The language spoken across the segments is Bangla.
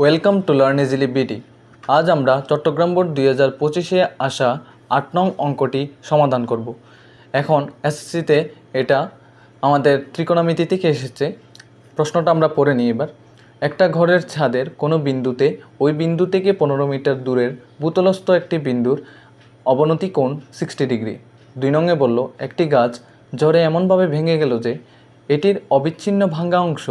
Welcome to learn easily BD আজ আমরা চট্টগ্রাম বোর্ড দুই হাজার পঁচিশে আসা আট নং অঙ্কটি সমাধান করব। এখন এসএসসিতে এটা আমাদের ত্রিকোণমিতি থেকে এসেছে। প্রশ্নটা আমরা পড়ে নিই এবার। একটা ঘরের ছাদের কোনো বিন্দুতে ওই বিন্দু থেকে পনেরো মিটার দূরের ভূতলস্থ একটি বিন্দুর অবনতি কোণ সিক্সটি ডিগ্রি। দুই নঙ্গে বলল, একটি গাছ ঝড়ে এমনভাবে ভেঙে গেল যে এটির অবিচ্ছিন্ন ভাঙ্গা অংশ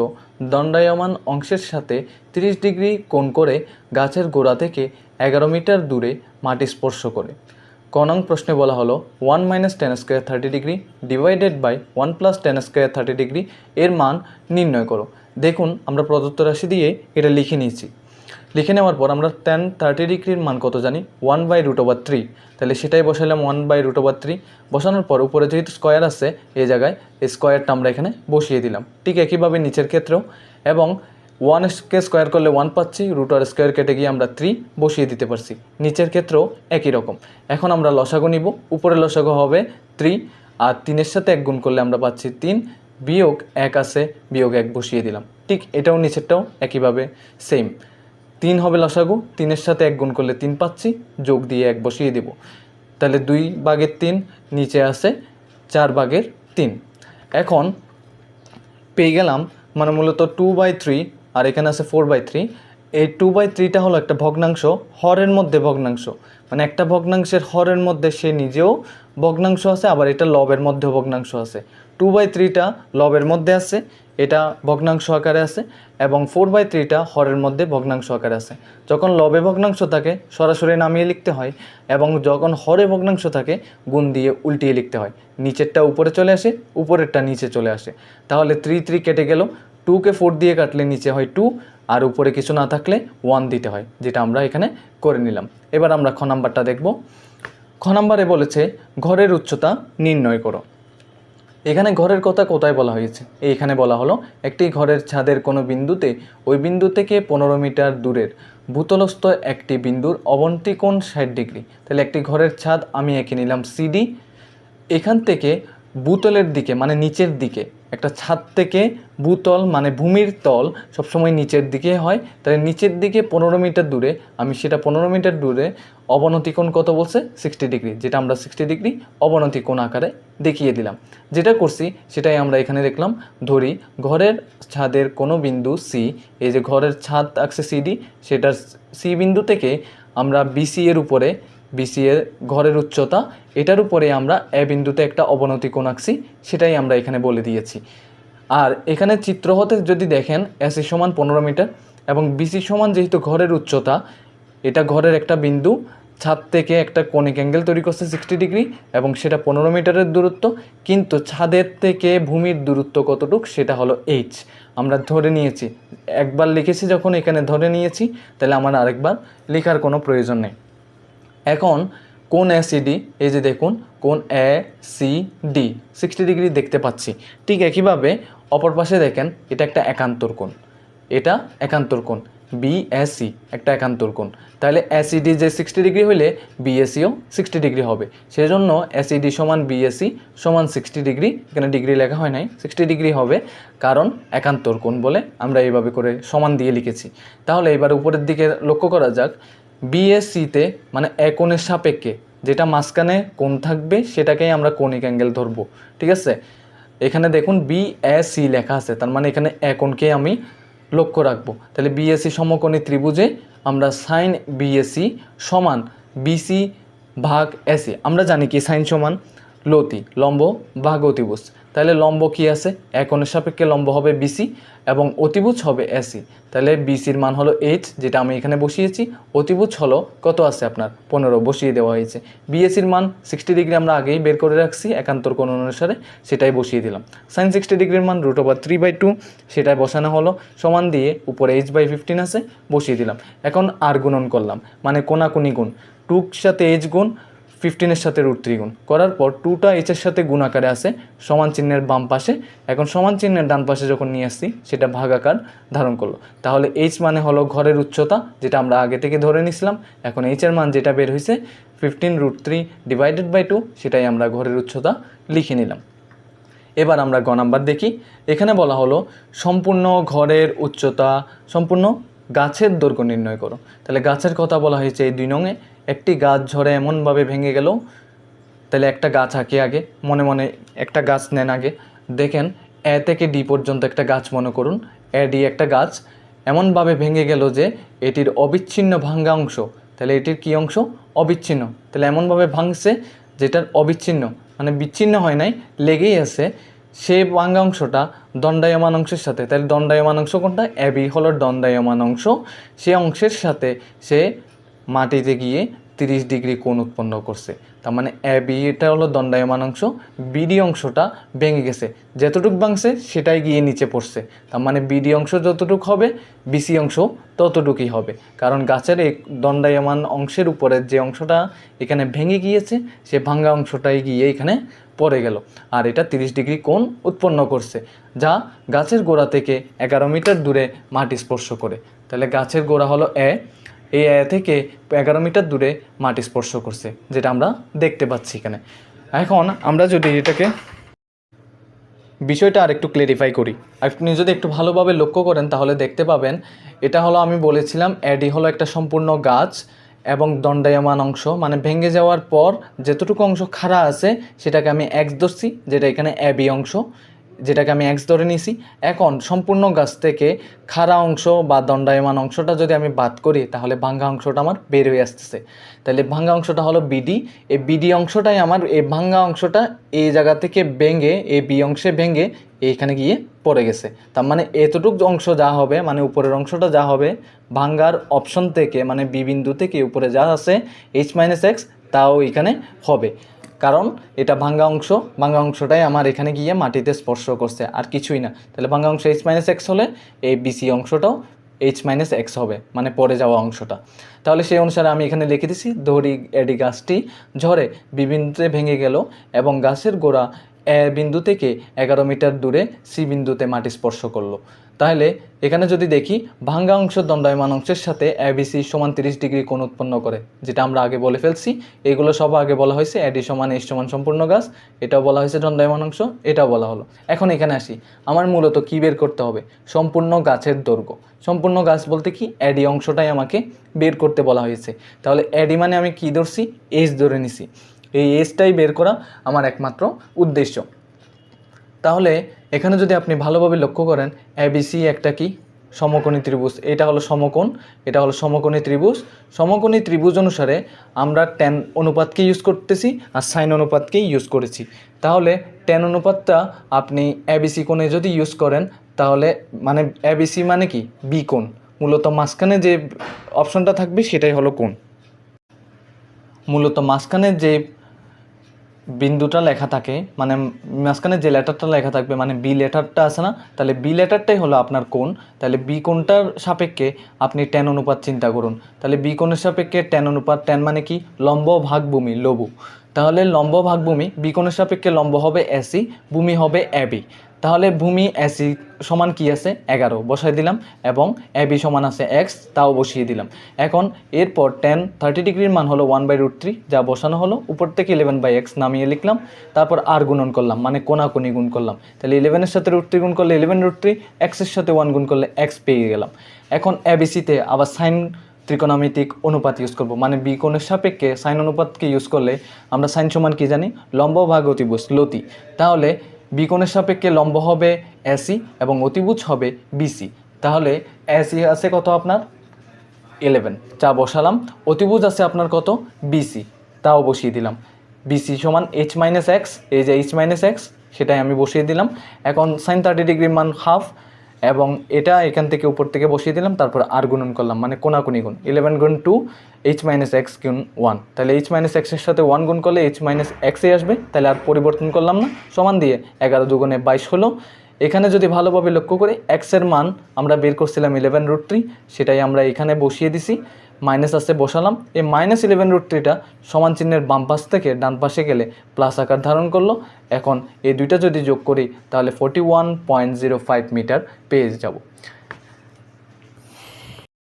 দণ্ডায়মান অংশের সাথে 30 ডিগ্রি কোণ করে গাছের গোড়া থেকে এগারো মিটার দূরে মাটি স্পর্শ করে। কনং প্রশ্নে বলা হলো one minus tan square thirty degree divided by one plus tan square thirty degree এর মান নির্ণয় করো। দেখুন, আমরা প্রদত্ত রাশি দিয়ে এটা লিখে নিয়েছি। লিখে নেওয়ার পর আমরা টেন থার্টি ডিগ্রির মান কত জানি? One by root over three তাহলে সেটাই বসাইলাম one by root over three বসানোর পর উপরে যেহেতু স্কোয়ার আছে এই জায়গায় এই স্কোয়ারটা আমরা এখানে বসিয়ে দিলাম। ঠিক একইভাবে নিচের ক্ষেত্রেও। এবং ওয়ানকে স্কোয়ার করলে ওয়ান পাচ্ছি রুট আর স্কোয়ার কেটে গিয়ে আমরা থ্রি বসিয়ে দিতে পারছি। নিচের ক্ষেত্রেও একই রকম। এখন আমরা লসাগু নিব। উপরে লসাগু হবে থ্রি আর তিনের সাথে এক গুণ করলে আমরা পাচ্ছি তিন। বিয়োগ এক আছে, বিয়োগ এক বসিয়ে দিলাম। ঠিক এটাও নিচেরটাও একইভাবে সেম তিন হবে লসাগু, তিনের সাথে এক গুণ করলে তিন পাচ্ছি, যোগ দিয়ে এক বসিয়ে দেব। তাহলে দুই ভাগের তিন, নিচে আছে চার ভাগের তিন। এখন পেয়ে গেলাম মানে মূলত টু বাই থ্রি আর এখানে আছে ফোর বাই থ্রি এই টু বাই থ্রিটা হলো একটা ভগ্নাংশ, হরের মধ্যে ভগ্নাংশ। মানে একটা ভগ্নাংশের হরের মধ্যে সে নিজেও ভগ্নাংশ আছে, আবার এটা লবের মধ্যেও ভগ্নাংশ আছে। টু বাই থ্রিটা লবের মধ্যে আছে, এটা ভগ্নাংশ আকারে আছে এবং ফোর বাই থ্রিটা হরের মধ্যে ভগ্নাংশ আকারে আছে। যখন লবে ভগ্নাংশ থাকে, সরাসরি নামিয়ে লিখতে হয় এবং যখন হরে ভগ্নাংশ থাকে, গুণ দিয়ে উল্টিয়ে লিখতে হয়। নিচেরটা উপরে চলে আসে, উপরেরটা নিচে চলে আসে। তাহলে থ্রি থ্রি কেটে গেল। টুকে ফোর দিয়ে কাটলে নিচে হয় টু, আর উপরে কিছু না থাকলে ওয়ান দিতে হয়, যেটা আমরা এখানে করে নিলাম। এবার আমরা খ নাম্বারটা দেখব। খ নাম্বারে বলেছে, ঘরের উচ্চতা নির্ণয় করো। এখানে ঘরের কথা কোথায় বলা হয়েছে? এইখানে বলা হলো, একটি ঘরের ছাদের কোনো বিন্দুতে, ওই বিন্দু থেকে পনেরো মিটার দূরের, ভূতলস্থ একটি বিন্দুর অবন্তিকোণ ষাট ডিগ্রি। তাহলে একটি ঘরের ছাদ আমি এঁকে নিলাম সিডি এখান থেকে ভূতলের দিকে মানে নিচের দিকে। একটা ছাদ থেকে ভূতল মানে ভূমির তল, সবসময় নিচের দিকে হয়। তাহলে নিচের দিকে পনেরো মিটার দূরে, আমি সেটা পনেরো মিটার দূরে অবনতি কোণ কত বলছে? সিক্সটি ডিগ্রি যেটা আমরা সিক্সটি ডিগ্রি অবনতি কোণ আকারে দেখিয়ে দিলাম। যেটা করছি, সেটাই আমরা এখানে দেখলাম। ধরি, ঘরের ছাদের কোনো বিন্দু সি এই যে ঘরের ছাদ থাকছে সিডি সেটার সি বিন্দু থেকে আমরা বিসি এর উপরে বিসি এর ঘরের উচ্চতা, এটার উপরে আমরা এ বিন্দুতে একটা অবনতি কোণ আঁকছি, সেটাই আমরা এখানে বলে দিয়েছি। আর এখানে চিত্র হতে যদি দেখেন এসি সমান পনেরো মিটার এবং বিসি সমান যেহেতু ঘরের উচ্চতা, এটা ঘরের একটা বিন্দু, ছাদ থেকে একটা কনিক অ্যাঙ্গেল তৈরি করছে সিক্সটি ডিগ্রি এবং সেটা পনেরো মিটারের দূরত্ব, কিন্তু ছাদের থেকে ভূমির দূরত্ব কতটুক, সেটা হলো এইচ আমরা ধরে নিয়েছি, একবার লিখেছি যখন এখানে ধরে নিয়েছি, তাহলে আমার আরেকবার লেখার কোনো প্রয়োজন নেই। এখন কোন এসিডি এই যে দেখুন, কোন A C D sixty degree দেখতে পাচ্ছি। ঠিক একইভাবে অপর পাশে দেখেন, এটা একটা একান্তর কোণ। এটা একান্তর কোণ বিএসি একটা একান্তর কোণ। তাহলে এসিডি যে সিক্সটি ডিগ্রি হলে বিএসিও সিক্সটি ডিগ্রি হবে। সেজন্য এসিডি সমান বিএসি সমান সিক্সটি ডিগ্রি এখানে ডিগ্রি লেখা হয় নাই সিক্সটি ডিগ্রি হবে, কারণ একান্তর কোণ বলে আমরা এইভাবে করে সমান দিয়ে লিখেছি। তাহলে এবার উপরের দিকে লক্ষ্য করা যাক বিএসসিতে মানে একনের সাপেক্ষে, যেটা মাঝখানে কোণ থাকবে, সেটাকেই আমরা কোনিক অ্যাঙ্গেল ধরবো, ঠিক আছে? এখানে দেখুন বিএসি লেখা আছে, তার মানে এখানে একনকে আমি লক্ষ্য রাখব। তাহলে বিএসসি সমকোণী ত্রিভুজে আমরা সাইন বিএসসি সমান বিসি ভাগ এসি আমরা জানি কি সাইন সমান লতি, লম্ব ভাগ অতিভুজ তাহলে লম্ব কি আছে? একনের সাপেক্ষে লম্ব হবে বিসি এবং অতিভুজ হবে এসি তাহলে বিসির মান হলো এইচ যেটা আমি এখানে বসিয়েছি। অতিভুজ হলো কত আছে আপনার? পনেরো, বসিয়ে দেওয়া হয়েছে। বিএসির মান সিক্সটি ডিগ্রি আমরা আগেই বের করে রাখছি, একান্তর কোণ অনুসারে। সেটাই বসিয়ে দিলাম। সাইন সিক্সটি ডিগ্রির মান root over three by two সেটাই বসানো হলো। সমান দিয়ে উপরে এইচ বাই ফিফটিন আছে, বসিয়ে দিলাম। এখন আর গুণন করলাম মানে কোনাকুনি গুণ। টুক সাথে এইচ গুণ ফিফটিনের সাথে রুট গুণ। করার পর টুটা এইচের সাথে গুণ আকারে আছে সমান চিহ্নের বাম পাশে। এখন সমান চিহ্নের ডান পাশে যখন নিয়ে আসছি, সেটা ভাগ আকার ধারণ করল। তাহলে এইচ মানে হলো ঘরের উচ্চতা, যেটা আমরা আগে থেকে ধরে নিছিলাম। এখন এইচের মান যেটা বের হয়েছে fifteen root three divided by two সেটাই আমরা ঘরের উচ্চতা লিখে নিলাম। এবার আমরা গ নাম্বার দেখি। এখানে বলা হলো সম্পূর্ণ ঘরের উচ্চতা, সম্পূর্ণ গাছের দৈর্ঘ্য নির্ণয় করো। তাহলে গাছের কথা বলা হয়েছে এই দুই নঙে। একটি গাছ ঝড়ে এমনভাবে ভেঙে গেল। তাহলে একটা গাছ আঁকে আগে, মনে মনে একটা গাছ নেন আগে। দেখেন, এ থেকে ডি পর্যন্ত একটা গাছ মনে করুন। এ, ডি একটা গাছ। এমনভাবে ভেঙে গেল যে এটির অবিচ্ছিন্ন ভাঙ্গা অংশ, তাহলে এটির কী অংশ? অবিচ্ছিন্ন। তাহলে এমনভাবে ভাঙছে যেটার অবিচ্ছিন্ন। মানে বিচ্ছিন্ন হয় নাই, লেগেই আছে। সে ভাঙ্গা অংশটা দণ্ডায়মান অংশের সাথে। তাহলে দণ্ডায়মান অংশ কোনটা? অ্যাবি হলো দণ্ডায়মান অংশ। সে অংশের সাথে সে মাটিতে গিয়ে তিরিশ ডিগ্রি কোণ উৎপন্ন করছে। তার মানে এ বি এটা হলো দণ্ডায়মান অংশ। বিডি অংশটা ভেঙে গেছে। যতটুক ভাঙছে, সেটাই গিয়ে নিচে পড়ছে। তার মানে বিডি অংশ যতটুক হবে বিসি অংশ ততটুকুই হবে। কারণ গাছের এই দণ্ডায়মান অংশের উপরে যে অংশটা এখানে ভেঙে গিয়েছে, সে ভাঙ্গা অংশটাই গিয়ে এখানে পড়ে গেল। আর এটা তিরিশ ডিগ্রি কোণ উৎপন্ন করছে, যা গাছের গোড়া থেকে এগারো মিটার দূরে মাটি স্পর্শ করে। তাহলে গাছের গোড়া হলো এ এই এ থেকে এগারো মিটার দূরে মাটি স্পর্শ করছে, যেটা আমরা দেখতে পাচ্ছি এখানে। এখন আমরা যদি এটাকে বিষয়টা আর একটু ক্লেরিফাই করি। আপনি যদি একটু ভালোভাবে লক্ষ্য করেন, তাহলে দেখতে পাবেন এটা হলো আমি বলেছিলাম, অ্যাডি হলো একটা সম্পূর্ণ গাছ এবং দণ্ডায়মান অংশ। মানে ভেঙে যাওয়ার পর যেতটুকু অংশ খাড়া আছে, সেটাকে আমি এক্স যেটা এখানে অ্যাবি অংশ। যেটাকে আমি এক্স ধরে নিছি এখন সম্পূর্ণ গাছ থেকে খাড়া অংশ বা দণ্ডায়মান অংশটা যদি আমি বাদ করি, তাহলে ভাঙ্গা অংশটা আমার বের হয়ে আসতেছে। তাহলে ভাঙ্গা অংশটা হলো বিডি এই বিডি অংশটাই আমার, এই ভাঙ্গা অংশটা এই জায়গা থেকে ভেঙে, এই বি অংশে ভেঙে এইখানে গিয়ে পড়ে গেছে। তার মানে এতটুক অংশ যা হবে মানে উপরের অংশটা যা হবে, ভাঙ্গার অপশন থেকে মানে বি বিন্দু থেকে উপরে যা আছে এইচ মাইনাস এক্স তাও এখানে হবে। কারণ এটা ভাঙ্গা অংশ, ভাঙ্গা অংশটাই আমার এখানে গিয়ে মাটিতে স্পর্শ করছে, আর কিছুই না। তাহলে ভাঙ্গা অংশ এইচ মাইনাস এক্স হলে এই বিসি অংশটাও এইচ মাইনাস এক্স হবে মানে পড়ে যাওয়া অংশটা। তাহলে সেই অনুসারে আমি এখানে লিখে দিছি, দড়ি এডি গাছটি ঝড়ে বিবিন্দুতে ভেঙে গেল এবং গাছের গোড়া এ বিন্দু থেকে এগারো মিটার দূরে সি বিন্দুতে মাটি স্পর্শ করল। তাহলে এখানে যদি দেখি ভাঙ্গা অংশ দণ্ডায়মান অংশের সাথে এবিসি সমান তিরিশ ডিগ্রি কোণ উৎপন্ন করে, যেটা আমরা আগে বলে ফেলছি। এগুলো সব আগে বলা হয়েছে এডি সমান এস সমান সম্পূর্ণ গাছ, এটাও বলা হয়েছে দণ্ডায়মান অংশ, এটাও বলা হলো। এখন এখানে আসি, আমার মূলত কী বের করতে হবে? সম্পূর্ণ গাছের দৈর্ঘ্য। সম্পূর্ণ গাছ বলতে কি? এডি অংশটাই আমাকে বের করতে বলা হয়েছে। তাহলে এডি মানে আমি কী ধরছি? এস ধরে নিছি। এই এসটাই বের করা আমার একমাত্র উদ্দেশ্য। তাহলে এখানে যদি আপনি ভালোভাবে লক্ষ্য করেন এবিসি একটা কি? সমকোণী ত্রিভুজ। এটা হলো সমকোণ, এটা হলো সমকোণী ত্রিভুজ। সমকোণী ত্রিভুজ অনুসারে আমরা টেন অনুপাতকে ইউজ করতেছি আর সাইন অনুপাতকে ইউজ করেছি। তাহলে টেন অনুপাতটা আপনি এবিসি কোণে যদি ইউজ করেন, তাহলে মানে এবিসি মানে কি? বি কোণ। মূলত মাঝখানে যে অপশনটা থাকবে সেটাই হলো কোণ। মূলত মাঝখানে যে বিন্দুটা লেখা থাকে মানে মাঝখানে যে লেটারটা লেখা থাকবে মানে বি লেটারটা আছে না, তাহলে বি লেটারটাই হলো আপনার কোন তাহলে বি কোনটার সাপেক্ষে আপনি টেন অনুপাত চিন্তা করুন। তাহলে বি কোণের সাপেক্ষে টেন অনুপাত টেন মানে কি? লম্ব ভাগ ভূমি লবু তাহলে লম্ব ভাগ ভূমি বি কোনের সাপেক্ষে লম্ব হবে এসি ভূমি হবে এবি তাহলে ভূমি এসি সমান কি আছে? এগারো, বসাই দিলাম এবং এবি সমান আছে এক্স তাও বসিয়ে দিলাম। এখন এরপর টেন থার্টি ডিগ্রির মান হলো ওয়ান বাই রুট থ্রি যা বসানো হলো। উপর থেকে ইলেভেন বাই এক্স নামিয়ে লিখলাম। তারপর আর গুণন করলাম মানে কোনাকুনি গুণ করলাম। তাহলে ইলেভেনের সাথে রুট থ্রি গুণ করলে ইলেভেন রুট থ্রি এক্সের সাথে ওয়ান গুণ করলে এক্স পেয়ে গেলাম। এখন এবিসিতে আবার সাইন ত্রিকোণমিতিক অনুপাত ইউজ করব। মানে বি কোণের সাপেক্ষে সাইন অনুপাতকে ইউজ করলে আমরা সাইন সমান কি জানি? লম্ব ভাগ অতিভুজ লতি। তাহলে বি কোণের সাপেক্ষে লম্ব হবে এসি এবং অতিভুজ হবে বিসি। তাহলে এসি আছে কত আপনার? ইলেভেন চা বসালাম। অতিভুজ আছে আপনার কত? বিসি। তাও বসিয়ে দিলাম। বিসি সমান এইচ মাইনাস এক্স। এই যে এইচ মাইনাস এক্স, সেটাই আমি বসিয়ে দিলাম। এখন সাইন থার্টি ডিগ্রির মান হাফ। এবং এটা এখান থেকে উপর থেকে বসিয়ে দিলাম, তারপর আর গুণন করলাম মানে কোনাকুনি গুণ ইলেভেন গুণ টু এইচ মাইনাস এক্স গুণ ওয়ান তাহলে এইচ মাইনাস এক্সের সাথে ওয়ান গুণ করলে এইচ মাইনাস এক্সে আসবে, তাহলে আর পরিবর্তন করলাম না। সমান দিয়ে এগারো দুগুণে বাইশ হলো এখানে যদি ভালোভাবে লক্ষ্য করি এক্সের মান আমরা বের করছিলাম ইলেভেন রুট থ্রি সেটাই আমরা এখানে বসিয়ে দিছি মাইনাস আসতে বসালাম। এই মাইনাস ইলেভেন রুট থ্রিটা সমান চিহ্নের বাম পাশ থেকে ডান পাশে গেলে প্লাস আকার ধারণ করল। এখন এই দুইটা যদি যোগ করি, তাহলে forty one point zero five metre পেয়ে যাব।